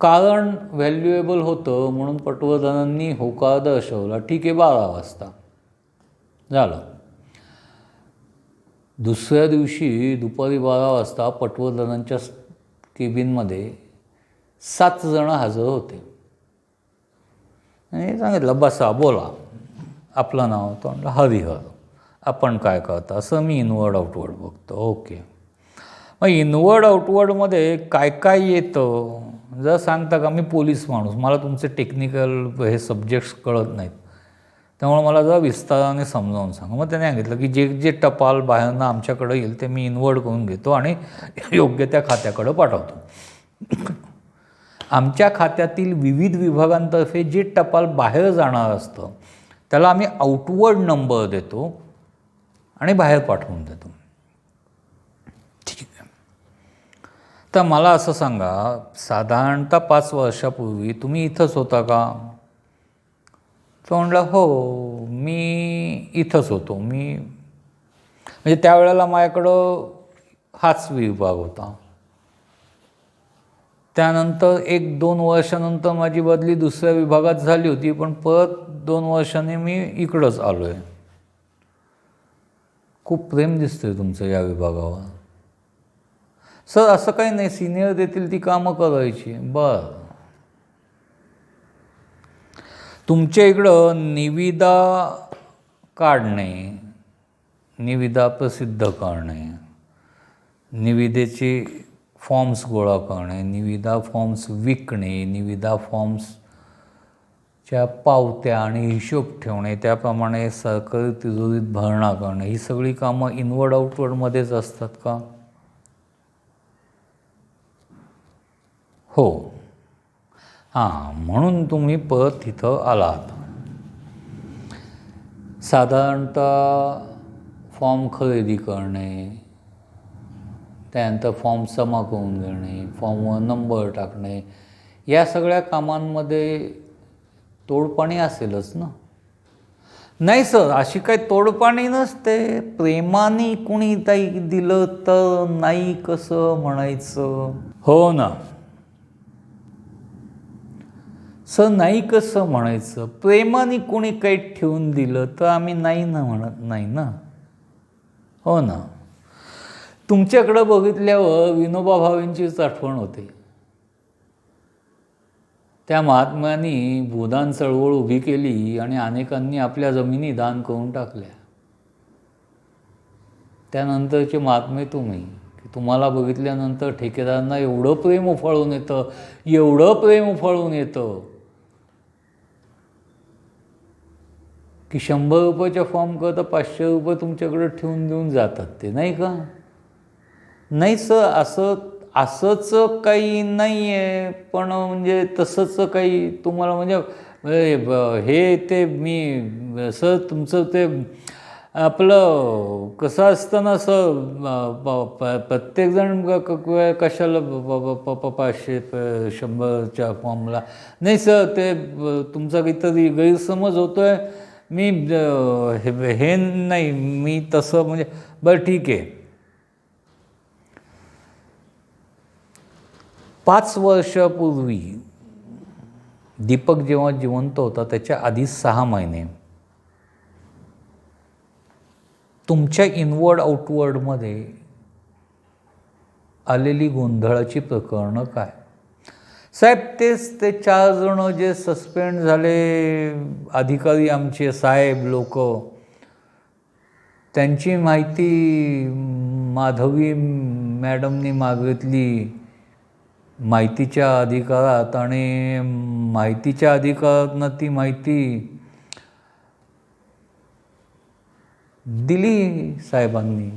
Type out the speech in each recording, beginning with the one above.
कारण व्हॅल्युएबल होतं म्हणून पटवर्धनांनी होकार दर्शवला ठीक आहे बारा वाजता. झालं. दुसऱ्या दिवशी दुपारी बारा वाजता पटवर्धनांच्या केबिनमध्ये सात जण हजर होते. आणि सांगितलं बसा बोला. आपलं नाव तो म्हणलं हरिहर आपण काय करता? असं मी इनवर्ड आउटवर्ड बघतो. ओके. मग इनवर्ड आउटवर्डमध्ये काय काय येतं? जर सांगता का मी पोलीस माणूस मला तुमचे टेक्निकल हे सब्जेक्ट्स कळत नाहीत. त्यामुळे मला जरा विस्ताराने समजावून सांगा. मग त्याने सांगितलं की जे जे टपाल बाहेरनं आमच्याकडं येईल ते मी इन्वर्ट करून घेतो आणि योग्य त्या खात्याकडं पाठवतो. आमच्या खात्यातील विविध विभागांतर्फे जे टपाल बाहेर जाणार असतं त्याला आम्ही आउटवर्ड नंबर देतो आणि बाहेर पाठवून देतो ठीक आहे तर मला असं सांगा साधारणतः पाच वर्षापूर्वी तुम्ही इथंच होता का? तो म्हणला हो मी इथंच होतो. मी म्हणजे त्यावेळेला माझ्याकडं हाच विभाग होता. त्यानंतर एक दोन वर्षानंतर माझी बदली दुसऱ्या विभागात झाली होती पण परत दोन वर्षांनी मी इकडंच आलो आहे खूप प्रेम दिसतंय तुमचं या विभागावर. सर असं काही नाही सिनियर देतील ती कामं करायची. बर. तुमच्या इकडं निविदा काढणे निविदा प्रसिद्ध करणे निविदेचे फॉर्म्स गोळा करणे निविदा फॉर्म्स विकणे निविदा फॉर्म्सच्या पावत्या आणि हिशोब ठेवणे त्याप्रमाणे सरकारी तिजोरीत भरणा करणे ही सगळी कामं इनवर्ड आउटवर्डमध्येच असतात का? हो. हां म्हणून तुम्ही परत तिथं आलात. साधारणतः फॉर्म खरेदी करणे त्यानंतर फॉर्म जमा करून घेणे फॉर्मवर नंबर टाकणे या सगळ्या कामांमध्ये तोडपाणी असेलच ना? नाही सर अशी काही तोडपाणी नसते. प्रेमाने कुणी ताई दिलं तर नाही कसं म्हणायचं? हो ना. स नाही कसं म्हणायचं? प्रेमाने कोणी काही ठेवून दिलं तर आम्ही नाही ना म्हणत? नाही ना? हो ना. तुमच्याकडं बघितल्यावर विनोबा भावेंचीच आठवण होते. त्या महात्म्यांनी भूदान चळवळ उभी केली आणि अनेकांनी आपल्या जमिनी दान करून टाकल्या. त्यानंतरचे महात्मे तुम्ही की तुम्हाला बघितल्यानंतर ठेकेदारांना एवढं प्रेम उफाळून येतं एवढं प्रेम उफाळून येतं. की शंभर रुपयाच्या फॉर्म करता पाचशे रुपये तुमच्याकडे ठेवून देऊन जातात ते नाही का? नाही सर असं असंच काही नाही आहे पण म्हणजे तसंच काही तुम्हाला म्हणजे हे ते मी सर तुमचं ते आपलं कसं असतं ना सर प्रत्येकजण कशाला पाचशे शंभरच्या फॉर्मला नाही सर ते तुमचा काहीतरी गैरसमज होतो आहे मी हे नाही मी तसं म्हणजे बरं ठीक आहे. पाच वर्षापूर्वी दीपक जेव्हा जिवंत होता त्याच्या आधी सहा महिने. तुमच्या इनवर्ड आउटवर्डमध्ये आलेली गोंधळाची प्रकरणं काय? साहेब तेच ते चार जण जे सस्पेंड झाले अधिकारी आमचे साहेब लोक त्यांची माहिती माधवी मॅडमनी मागितली माहितीच्या अधिकारात आणि माहितीच्या अधिकारातनं ती माहिती दिली साहेबांनी.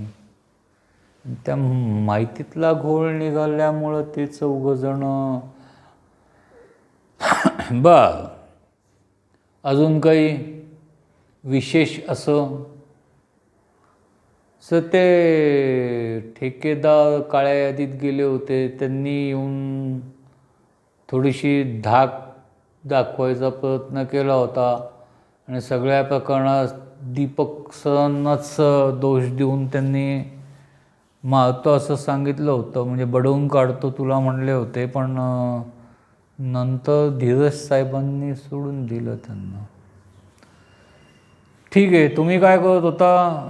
त्या माहितीतला घोळ निघाल्यामुळं ते चौघजणं बर अजून काही विशेष असं? सर ते ठेकेदार काळ्या यादीत गेले होते. त्यांनी येऊन थोडीशी धाक दाखवायचा प्रयत्न केला होता. आणि सगळ्या प्रकरणात दीपक सरांनाच दोष देऊन त्यांनी मारतो असं सांगितलं होतं. म्हणजे बडवून काढतो तुला म्हणले होते पण नंतर धीरज साहेबांनी सोडून दिलं त्यांना. ठीक आहे तुम्ही काय करत होता?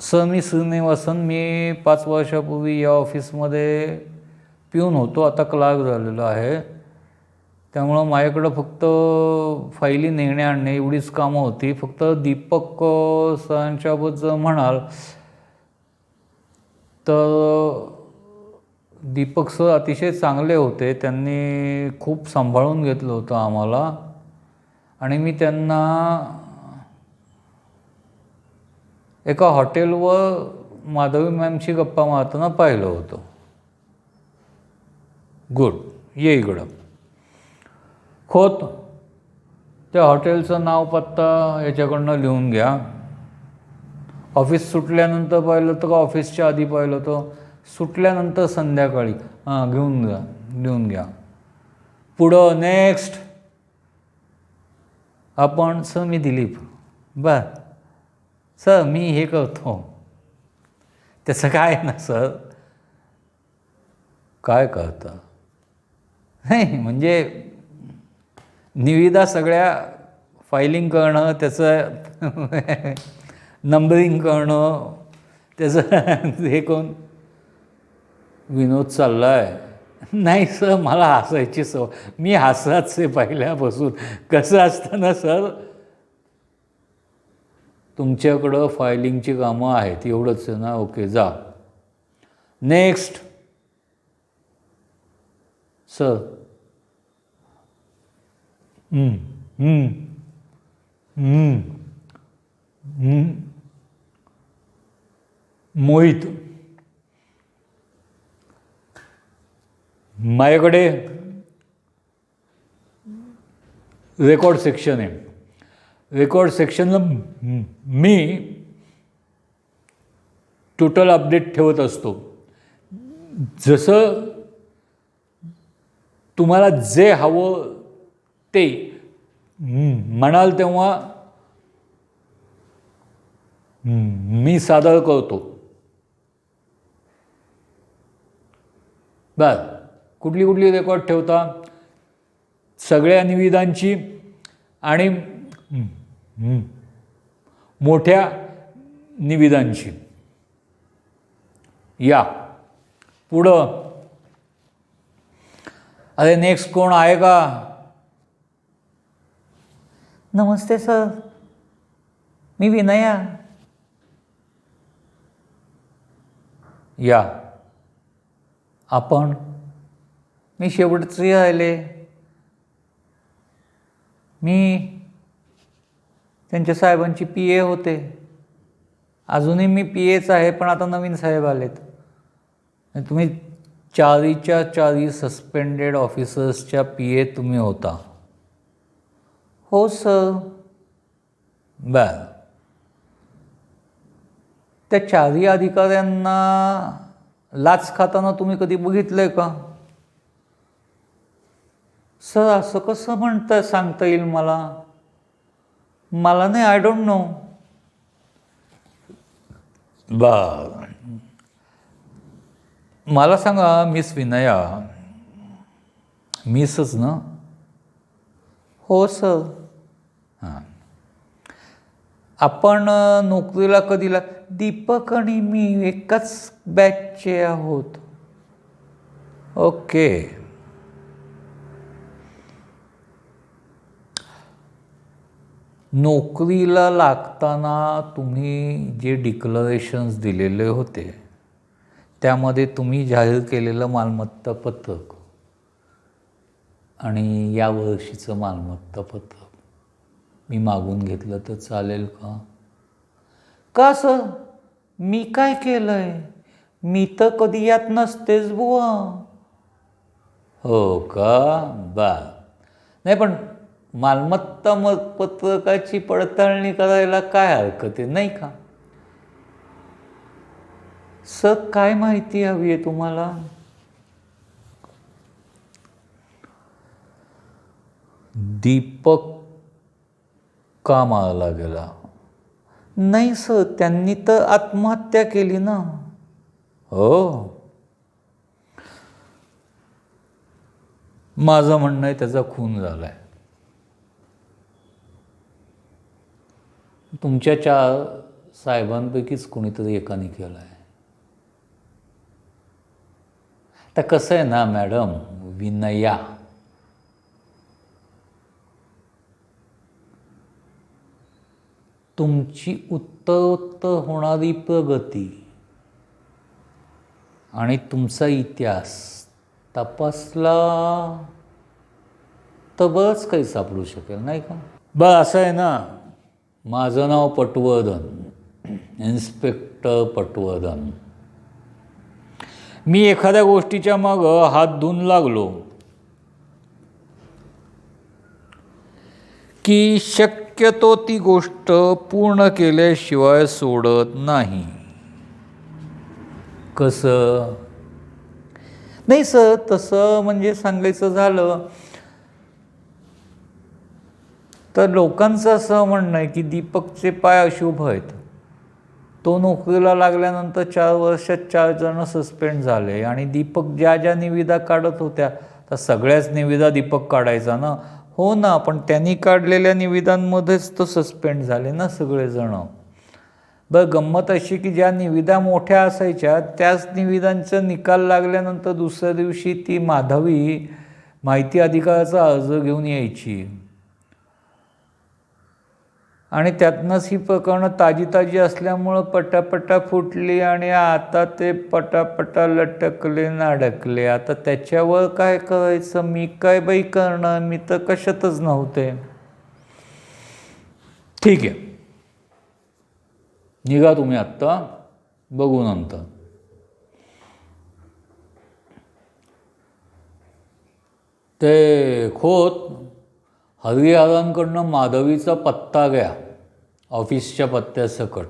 सर मी श्रीनिवासन मी पाच वर्षापूर्वी या ऑफिसमध्ये पिऊन होतो आता क्लार्क झालेलो आहे. त्यामुळं माझ्याकडं फक्त फायली नेणे आणणे एवढीच कामं होती. फक्त दीपक सरांच्याबद्दल जर म्हणाल तर दीपक सर अतिशय चांगले होते. त्यांनी खूप सांभाळून घेतलं होतं आम्हाला. आणि मी त्यांना एका हॉटेलवर माधवी मॅमशी गप्पा मारताना पाहिलं होतं. गुड ये इकडं. खोत त्या हॉटेलचं नाव पत्ता याच्याकडनं लिहून घ्या. ऑफिस सुटल्यानंतर पाहिलं तर का? ऑफिसच्या आधी पाहिलं तर सुटल्यानंतर संध्याकाळी. हां घेऊन जा घेऊन घ्या. पुढं नेक्स्ट आपण सर मी दिलीप बर. सर मी हे करतो. त्याचं काय आहे ना सर? काय करतं? नाही म्हणजे निविदा सगळ्या फायलिंग करणं त्याचं नंबरिंग करणं त्याचं हे कोण विनोद चालला आहे नाही सर मला हसायची सव मी हसाच आहे पहिल्यापासून. कसं असताना सर? तुमच्याकडं फायलिंगची कामं आहेत. एवढंच आहे ना? ओके जा. Next sir. मोहित. माझ्याकडे रेकॉर्ड सेक्शन आहे. रेकॉर्ड सेक्शनला मी टोटल अपडेट ठेवत असतो. जसं तुम्हाला जे हवं ते म्हणाल तेव्हा मी सादर करतो. बर कुठली कुठली रेकॉर्ड ठेवता? सगळ्या निविदांची आणि मोठ्या निविदांची. या. पुढं. अरे नेक्स्ट कोण आहे का? नमस्ते सर. मी विनया. या. आपण मी शेवटचे राहिले मी त्यांच्या साहेबांची पी ए होते. अजूनही मी पी एच आहे पण आता नवीन साहेब आलेत. तुम्ही चारीच्या चारी सस्पेंडेड ऑफिसर्सच्या पी ए तुम्ही होता. हो सर बर. त्या चारी अधिकाऱ्यांना लाच खाताना तुम्ही कधी बघितलं आहे का? सर असं कसं म्हणतं सांगता येईल मला? मला नाही आय डोंट नो बर मला सांगा मिस विनया. मिसच ना? हो सर हां. आपण नोकरीला कधीला? दीपक आणि मी एकाच बॅचचे आहोत. ओके. नोकरीला लागताना तुम्ही जे डिक्लरेशन्स दिलेले होते त्यामध्ये तुम्ही जाहीर केलेलं मालमत्ता पत्रक आणि या वर्षीचं मालमत्ता पत्रक. मी मागून घेतलं तर चालेल का? का सर? मी काय केलंय? मी तर कधी यात नसतेच बुवा. हो का? बा नाही पण मालमत्ता मग पत्रकाची पडताळणी करायला काय हरकत आहे? नाही का? सर काय माहिती हवी आहे तुम्हाला? दीपक का मारला गेला. नाही सर त्यांनी तर आत्महत्या केली ना. हो. माझं म्हणणं आहे त्याचा खून झाला तुमच्या चार साहेबांपैकीच कोणीतरी एकाने केलं आहे तर कसं आहे ना मॅडम विनया. तुमची उत्तरोत्तर होणारी प्रगती आणि तुमचा इतिहास तपासला तर बरंच काही सापडू शकेल नाही का? बरं असं आहे ना माझं नाव पटवर्धन. इन्स्पेक्टर पटवर्धन. मी एखाद्या गोष्टीच्या मागं हात धुवून लागलो. की शक्यतो ती गोष्ट पूर्ण केल्याशिवाय सोडत नाही. कसं? नाही सर तसं म्हणजे सांगायचं झालं तर लोकांचं असं म्हणणं आहे की दीपकचे पाय अशुभ आहेत. तो नोकरीला लागल्यानंतर चार वर्षात चार जण सस्पेंड झाले आणि दीपक ज्या ज्या निविदा काढत होत्या त्या सगळ्याच निविदा दीपक काढायचा ना? हो ना पण त्यांनी काढलेल्या निविदांमध्येच तो सस्पेंड झाले ना सगळेजण. बरं गंमत अशी की ज्या निविदा मोठ्या असायच्या त्याच निविदांचा निकाल लागल्यानंतर दुसऱ्या दिवशी ती माधवी माहिती अधिकाराचा अर्ज घेऊन यायची. आणि त्यातनंच ही प्रकरणं ताजी ताजी असल्यामुळं पटापटा फुटली आणि आता ते पटापटा लटकले नाडकले. आता त्याच्यावर काय करायचं? मी काय बाई करणार? मी तर कशातच नव्हते. ठीक आहे. निघा तुम्ही आत्ता. बघू नंतर. ते खोत हरिहरांकडनं माधवीचा पत्ता घ्या. ऑफिसच्या पत्त्यासकट.